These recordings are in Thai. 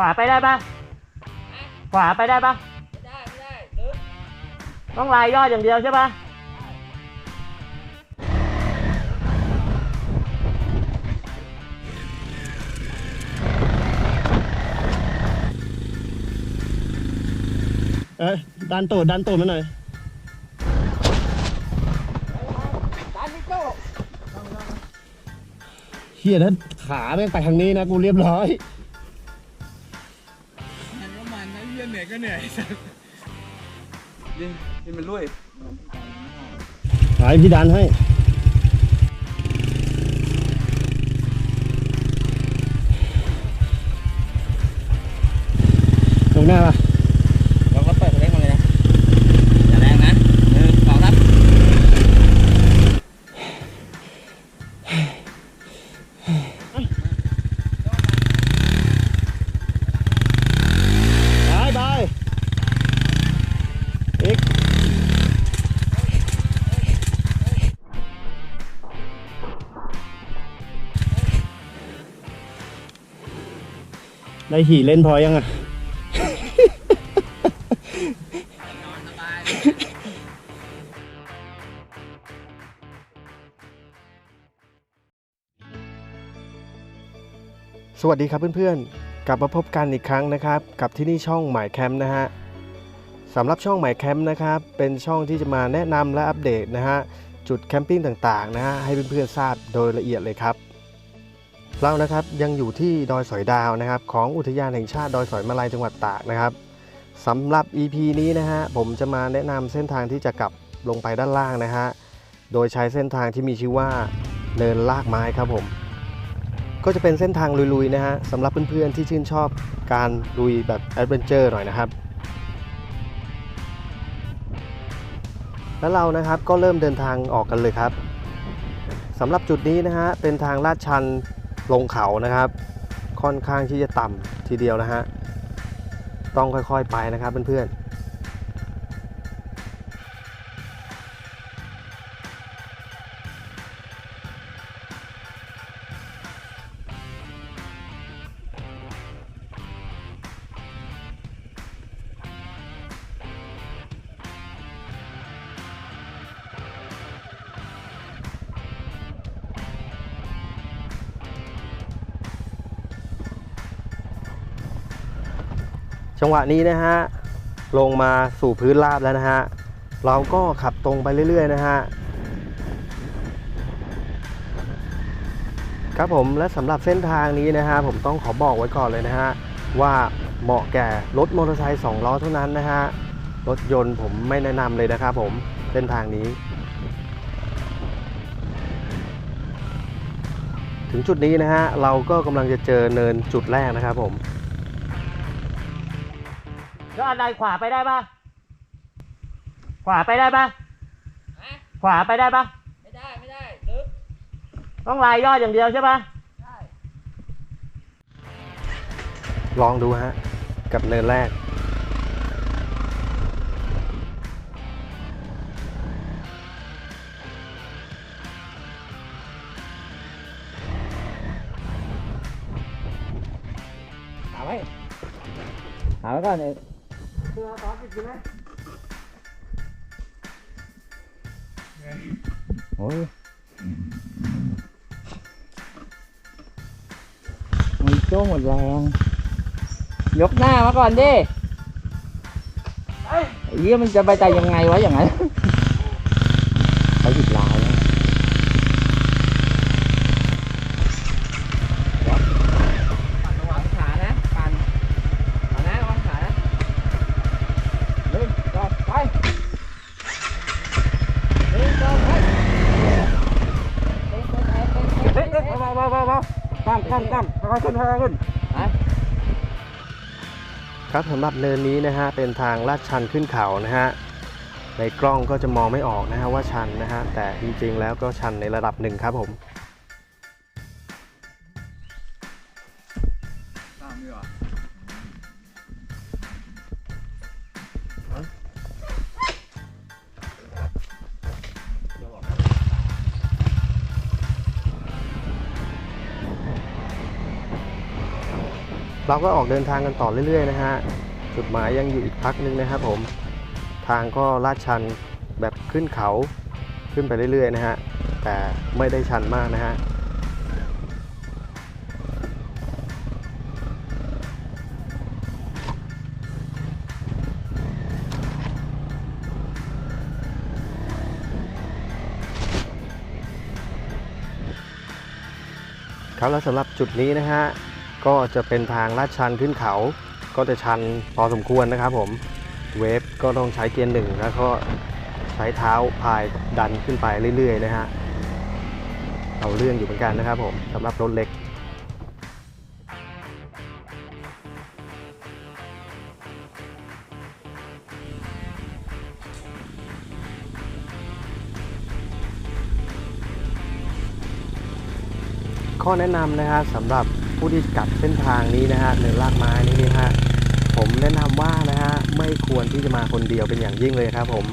วาไปได้ปะขวาไปได้ปะไม่ได้ไม่ได้ลึกต้องลายยอดอย่างเดียวใช่ปะเอ้ยดันตูดดันตูดมาหน่อย ดันไม่โจ้เฮียถ้าขาแม่งไปทางนี้นะกูเรียบร้อย เยี่ยเหนื่อยก็เหนื่อยยิงยิงมันลุยหายพี่ดันให้ตรงหน้าปะ หีเล่นพอยังอะสวัสดีครับเพื่อนๆ กลับมาพบกันอีกครั้งนะครับ กับที่นี่ช่องหมายแคมป์นะฮะสำหรับช่องหมายแคมป์นะครับ เป็นช่องที่จะมาแนะนำและอัปเดตนะฮะ จุดแคมปิ้งต่างๆนะฮะ ให้เพื่อนๆทราบโดยละเอียดเลยครับ เรานะครับยังอยู่ที่ดอยสอยดาวนะครับของอุทยานแห่งชาติดอยสอยมาลัยจังหวัดตากนะครับสำหรับ EP นี้นะฮะผมจะมาแนะนำเส้นทางที่จะกลับลงไปด้านล่างนะฮะโดยใช้เส้นทางที่มีชื่อว่าเนินลากไม้ครับผม ก็จะเป็นเส้นทางลุยๆนะฮะสำหรับเพื่อนๆที่ชื่นชอบการลุยแบบแอดเวนเจอร์หน่อยนะครับ แล้วเรานะครับก็เริ่มเดินทางออกกันเลยครับสำหรับจุดนี้นะฮะเป็นทางลาดชัน ลงเขานะครับ ค่อนข้างที่จะต่ำทีเดียวนะฮะ ต้องค่อยๆไปนะครับเพื่อนๆ จังหวะนี้นะฮะลงมาสู่พื้นราบแล้วนะฮะเราก็ขับตรงไปเรื่อย ๆ นะฮะครับผมและสำหรับเส้นทางนี้นะฮะผมต้องขอบอกไว้ก่อนเลยนะฮะว่าเหมาะแก่รถมอเตอร์ไซค์2ล้อเท่านั้นนะฮะรถยนต์ผมไม่แนะนำเลยนะครับผมเส้นทางนี้ ถึงจุดนี้นะฮะเราก็กำลังจะเจอเนินจุดแรกนะครับผม ยอดลายขวาไปได้ปะขวาไปได้ปะฮะขวาไปได้ปะไม่ได้ไม่ได้ลึกต้องลายยอดอย่างเดียวใช่ปะได้ ลองดูฮะ กับเนินแรก หาไว้หาไว้ก่อนเองคือ ตอนติดอยู่ไหมโอ้ยมันโจ้หมดแรง ยกหน้ามาก่อนดิไอ้เหี้ยมันจะไปใจยังไงวะอย่างนั้น ครับสำหรับเนินนี้นะฮะเป็นทางลาดชันขึ้นเขานะฮะในกล้องก็จะมองไม่ออกนะฮะว่าชันนะฮะแต่จริงๆแล้วก็ชันในระดับหนึ่งครับผมต เราก็ออกเดินทางกันต่อเรื่อย ๆ นะฮะ จุดหมายยังอยู่อีกพักนึงนะครับผม ทางก็ลาดชันแบบขึ้นเขาขึ้นไปเรื่อย ๆ นะฮะ แต่ไม่ได้ชันมากนะฮะครับแล้วสำหรับจุดนี้นะฮะ ก็จะเป็นทางลาดชันขึ้นเขา ก็จะชันพอสมควรนะครับผม เวฟก็ต้องใช้เกียร์หนึ่งแล้วก็ใช้เท้าพายดันขึ้นไปเรื่อยๆนะฮะ เอาเรื่องอยู่เหมือนกันนะครับผมสำหรับรถเล็กข้อแนะนำนะฮะสำหรับ ผู้ที่กลับเส้นทางนี้นะฮะเนินลากไม้นี้นะฮะผมแนะนำว่านะฮะไม่ควรที่จะมาคนเดียวเป็นอย่างยิ่งเลยครับ ผม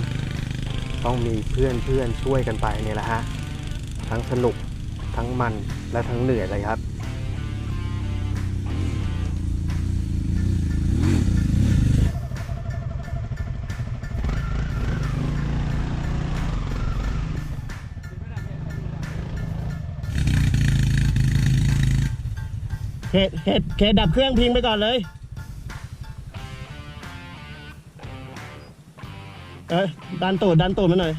ต้องมีเพื่อนเพื่อนช่วยกันไปเนี่ยแหละฮะทั้งสนุกทั้งมันและทั้งเหนื่อยเลยครับ เขตเขตเขตดับเครื่องพิงไปก่อนเลย เอ้ยดันตูดดันตูดมาหน่อย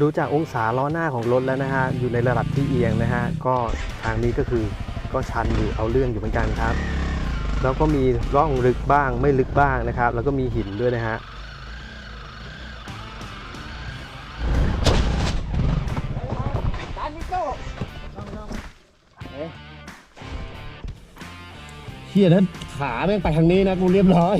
ดูจากองศาล้อหน้าของรถแล้วนะฮะ อยู่ในระดับที่เอียงนะฮะ ก็ทางนี้ก็คือก็ชันอยู่เอาเรื่องอยู่เหมือนกันครับ แล้วก็มีร่องลึกบ้างไม่ลึกบ้างนะครับ แล้วก็มีหินด้วยนะฮะ เฮียถ้นขาแม่งไปทางนี้นะกูเรียบร้อย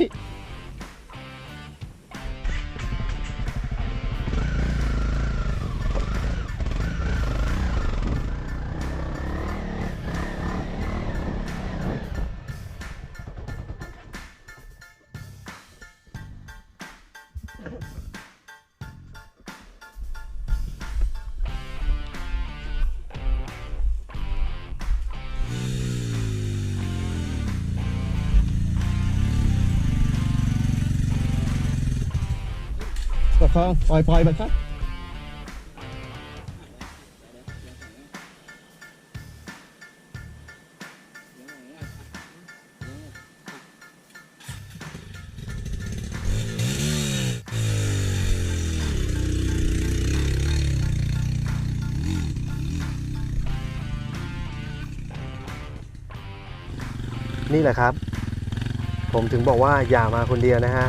อง ปล่อยปล่อยไปครับนี่แหละครับ ผมถึงบอกว่าอย่ามาคนเดียวนะฮะ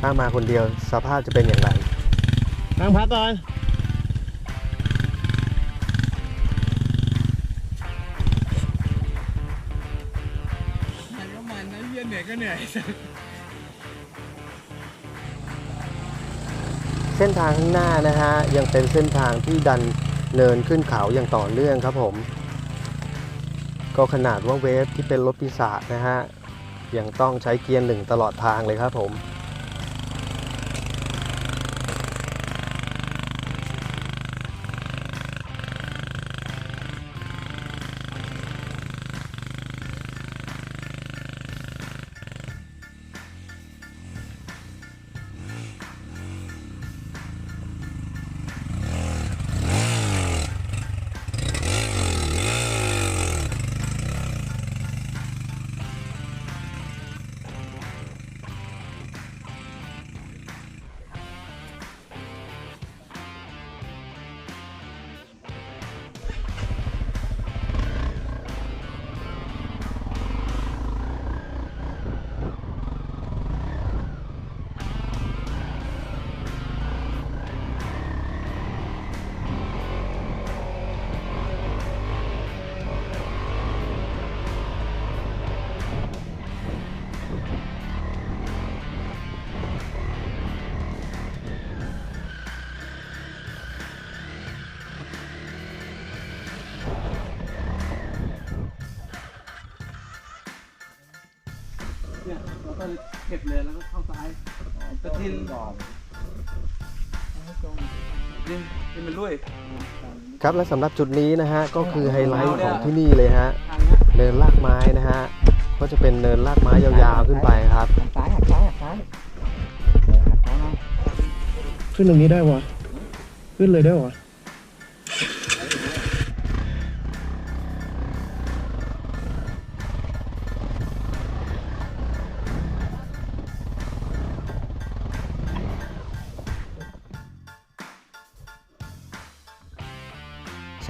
ถ้ามาคนเดียวสภาพจะเป็นอย่างไร นั่งพักก่อน มันก็มันนะเฮียเหนื่อยก็เหนื่อย เส้นทางข้างหน้านะฮะ ยังเป็นเส้นทางที่ดันเนินขึ้นเขาอย่างต่อเนื่องครับผม ก็ขนาดว่าเวฟที่เป็นรถปีศาจนะฮะ ยังต้องใช้เกียร์หนึ่งตลอดทางเลยครับผม นี่มันลุยครับและสำหรับจุดนี้นะฮะก็คือไฮไลท์ของที่นี่เลยฮะทางเนี้ยเดินลากไม้นะฮะก็จะเป็นเนินลาดไม้ยาวๆขึ้นไปครับหักซ้ายหักซ้ายหักซ้ายเออหักซ้ายมาขึ้นตรงนี้ได้วะขึ้นเลยได้วะ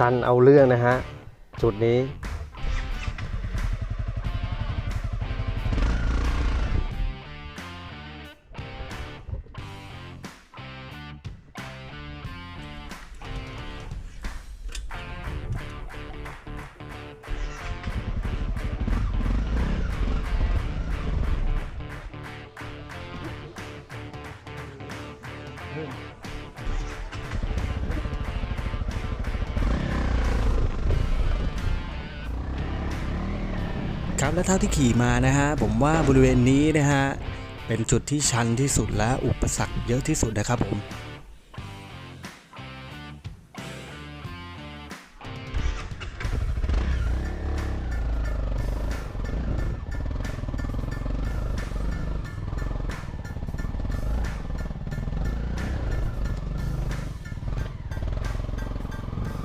ชันเอาเรื่องนะฮะจุดนี้ และเท่าที่ขี่มานะฮะผมว่าบริเวณนี้นะฮะเป็นจุดที่ชันที่สุดและอุปสรรคเยอะที่สุดนะครับผม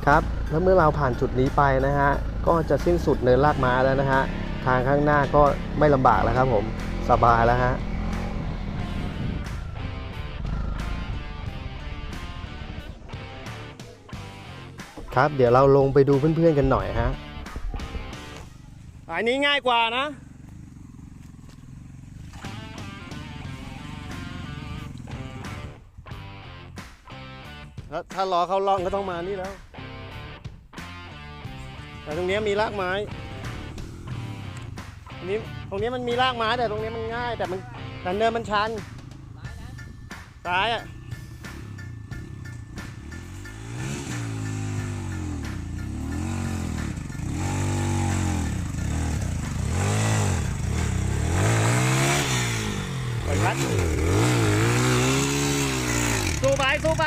ครับแล้วเมื่อเราผ่านจุดนี้ไปนะฮะ ก็จะสิ้นสุดเนินลากม้าแล้วนะฮะ ทางข้างหน้าก็ไม่ลำบากแล้วครับผมสบายแล้วฮะครับเดี๋ยวเราลงไปดูเพื่อนๆกันหน่อยฮะอันนี้ง่ายกว่านะถ้าถ้ารอเข้าร่องก็ต้องมานี่แล้ว แต่ตรงนี้มีรากไม้ นี้ตรงนี้มันมีรากไม้แต่ตรงนี้มันง่าย แต่มันแต่เนินมันชันซ้ายอะปวัดสู้ไปสู้ไป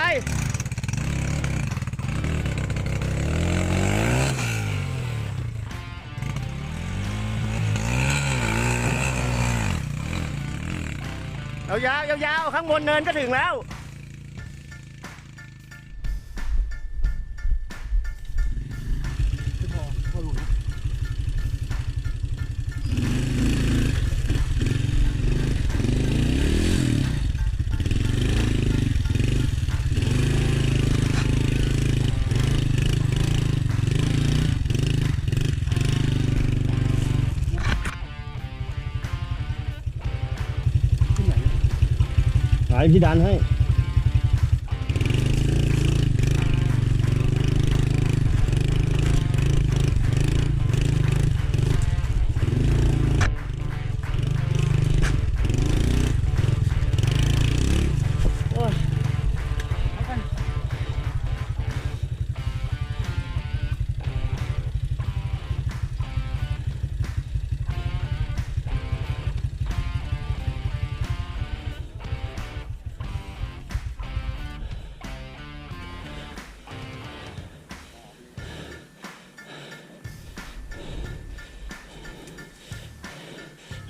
ยาวยาวๆข้างบนเนินก็ถึงแล้ว พี่ดันให้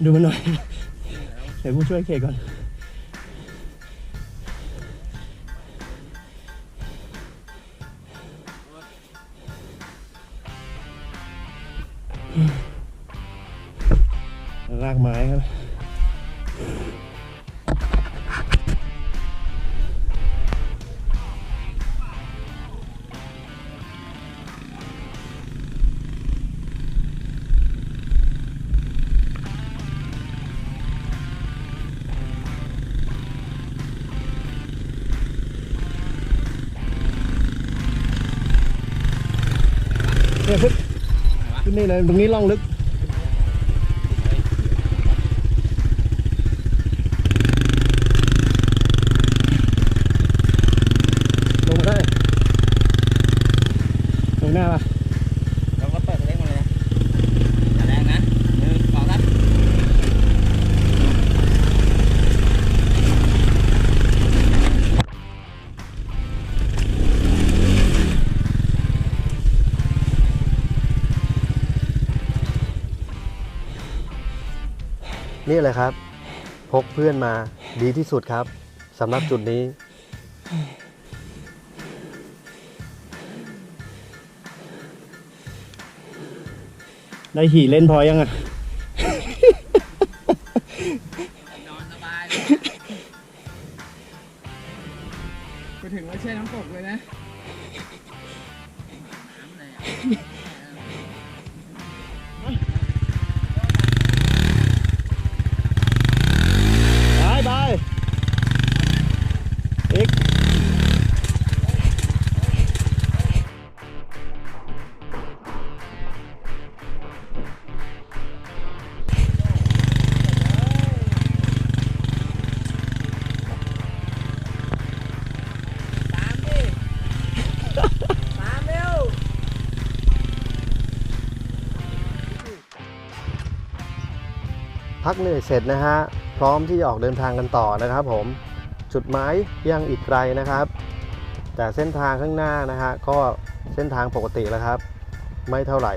ดูมันหน่อยเดี๋ยวกูช่วยเคก่อน นนี่เลยตรงนี้ล่องลึก นี่เลยครับ พกเพื่อนมาดีที่สุดครับสำหรับจุดนี้ ได้ขี่เล่นพอยังอะ กเหนื่อยเสร็จนะฮะ พร้อมที่จะออกเดินทางกันต่อนะครับผม จุดหมายยังอีกไกลนะครับ แต่เส้นทางข้างหน้านะฮะ ก็เส้นทางปกติแล้วครับ ไม่เท่าไหร่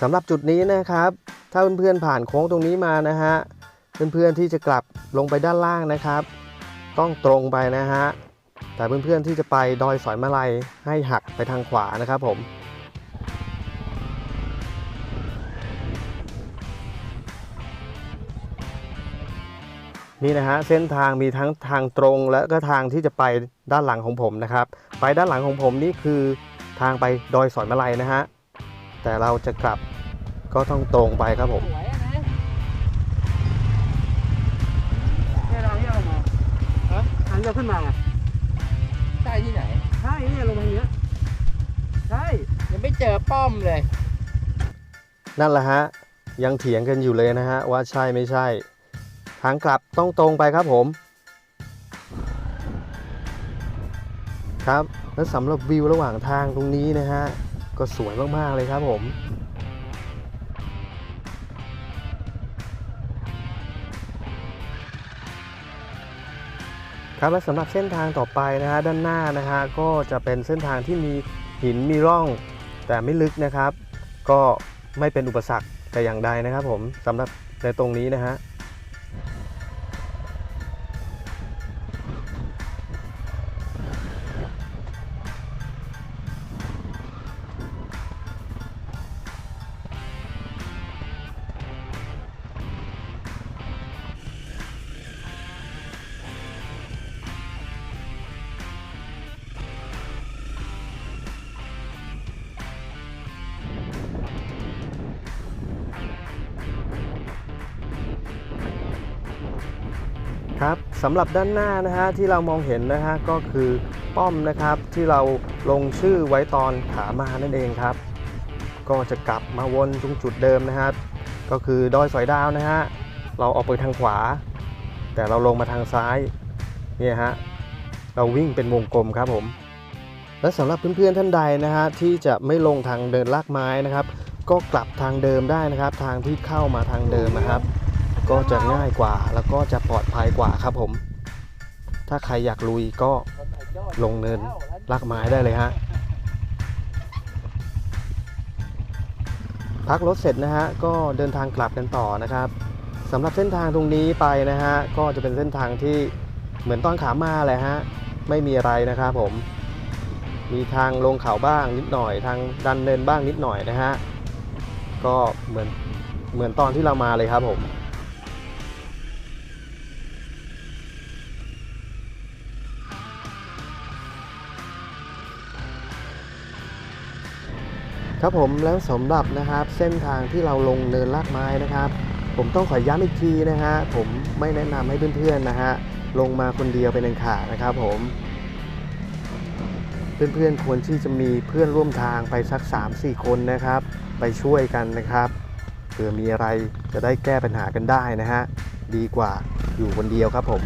สำหรับจุดนี้นะครับ ถ้าเพื่อนๆผ่านโค้งตรงนี้มานะฮะ เพื่อนๆที่จะกลับลงไปด้านล่างนะครับ ต้องตรงไปนะฮะ แต่เพื่อนๆที่จะไปดอยสอยมาลัยให้หักไปทางขวานะครับผมนี่นะฮะเส้นทางมีทั้งทางตรงและก็ทางที่จะไปด้านหลังของผมนะครับ ไปด้านหลังของผมนี่คือทางไปดอยสอยมาลัยนะฮะแต่เราจะกลับก็ต้องตรงไปครับผมสวยอะนเนี่ยงที่เรามาฮะทางที่เราขึ้นมาไง ใช่ที่ไหน ใช่เนี่ยลงมาอย่างเงี้ยใช่ยังไม่เจอป้อมเลย นั่นแหละฮะ ยังเถียงกันอยู่เลยนะฮะ ว่าใช่ไม่ใช่ ทางกลับต้องตรงไปครับผม ครับ และสำหรับวิวระหว่างทางตรงนี้นะฮะ ก็สวยมาก ๆ เลยครับผม ครับและสำหรับเส้นทางต่อไปนะฮะด้านหน้านะฮะก็จะเป็นเส้นทางที่มีหินมีร่อง แต่ไม่ลึกนะครับ ก็ไม่เป็นอุปสรรคแต่อย่างใดนะครับผมสำหรับในตรงนี้นะฮะ สำหรับด้านหน้านะฮะที่เรามองเห็นนะฮะก็คือป้อมนะครับที่เราลงชื่อไว้ตอนขามานั่นเองครับ ก็จะกลับมาวนตรงจุดเดิมนะครับ ก็คือดอยสอยดาวนะฮะเราออกไปทางขวา แต่เราลงมาทางซ้ายเนี่ยฮะเราวิ่งเป็นวงกลมครับผม และสำหรับเพื่อนๆท่านใดนะฮะที่จะไม่ลงทางเดินลากไม้นะครับ ก็กลับทางเดิมได้นะครับ ทางที่เข้ามาทางเดิมนะครับ ก็จะง่ายกว่าแล้วก็จะปลอดภัยกว่าครับผม ถ้าใครอยากลุยก็ลงเนินลากไม้ได้เลยฮะพักรถเสร็จนะฮะก็เดินทางกลับกันต่อนะครับสำหรับเส้นทางตรงนี้ไปนะฮะก็จะเป็นเส้นทางที่เหมือนตอนขามาเลยฮะไม่มีอะไรนะครับผม มีทางลงเขาบ้างนิดหน่อย ทางดันเนินบ้างนิดหน่อยนะฮะก็เหมือนเหมือนตอนที่เรามาเลยครับผม ครับผมแล้วสำหรับนะครับเส้นทางที่เราลงเนินลากไม้นะครับ ผมต้องขอย้ำอีกทีนะฮะผมไม่แนะนำให้เพื่อนๆนะฮะลงมาคนเดียวเป็นอันขาดนะครับผม เพื่อนๆควรที่จะมีเพื่อนร่วมทางไปสัก 3-4 คนนะครับ ไปช่วยกันนะครับเผื่อมีอะไรจะได้แก้ปัญหากันได้นะฮะดีกว่าอยู่คนเดียวครับผม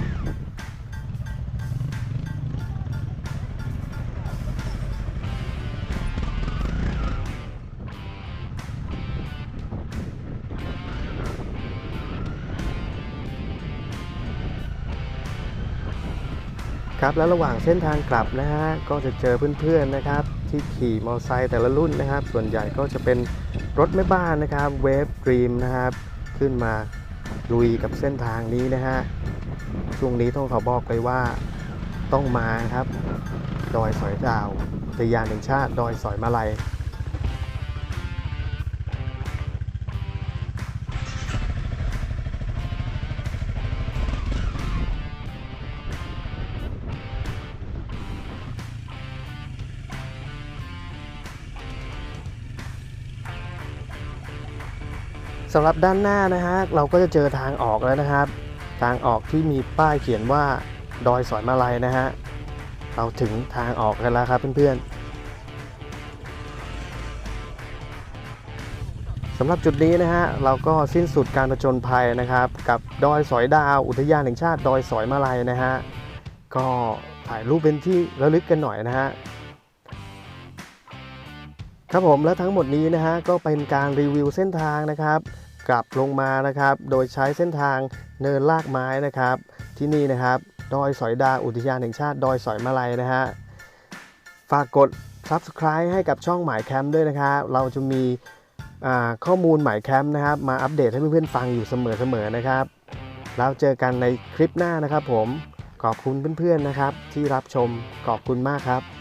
ครับแล้วระหว่างเส้นทางกลับนะฮะก็จะเจอเพื่อนๆนะครับ ที่ขี่มอเตอร์ไซค์แต่ละรุ่นนะครับ ส่วนใหญ่ก็จะเป็นรถแม่บ้านนะครับเวฟดรีมนะครับ ขึ้นมาลุยกับเส้นทางนี้นะฮะช่วงนี้ต้องขอบอกเลยว่าต้องมาครับ ดอยสอยดาวอุทยานแห่งชาติ ดอยสอยมาลัยำหรับด้านหน้านะฮะเราก็จะเจอทางออกแล้วนะครับ ทางออกที่มีป้ายเขียนว่าดอยสอยมาลัยนะฮะเราถึงทางออกกันแล้วครับเพื่อนๆสำหรับจุดนี้นะฮะเราก็สิ้นสุดการผจญภัยนะครับ กับดอยสอยดาวอุทยานแห่งชาติดอยสอยมาลัยนะฮะก็ถ่ายรูปเป็นที่ระลึกกันหน่อยนะฮะครับผมและทั้งหมดนี้นะฮะก็เป็นการรีวิวเส้นทางนะครับ กลับลงมานะครับ โดยใช้เส้นทางเนินลากไม้นะครับ ที่นี่นะครับดอยสอยดาอุทยานแห่งชาติดอยสอยมาลัยนะฮะฝากกด Subscribe ให้กับช่องหมายแคมป์ด้วยนะครับเราจะมีข้อมูลหมายแคมป์นะครับมาอัปเดตให้เพื่อนๆฟังอยู่เสมอๆนะครับ แล้วเจอกันในคลิปหน้านะครับผมขอบคุณเพื่อนๆนะครับที่รับชมขอบคุณมากครับ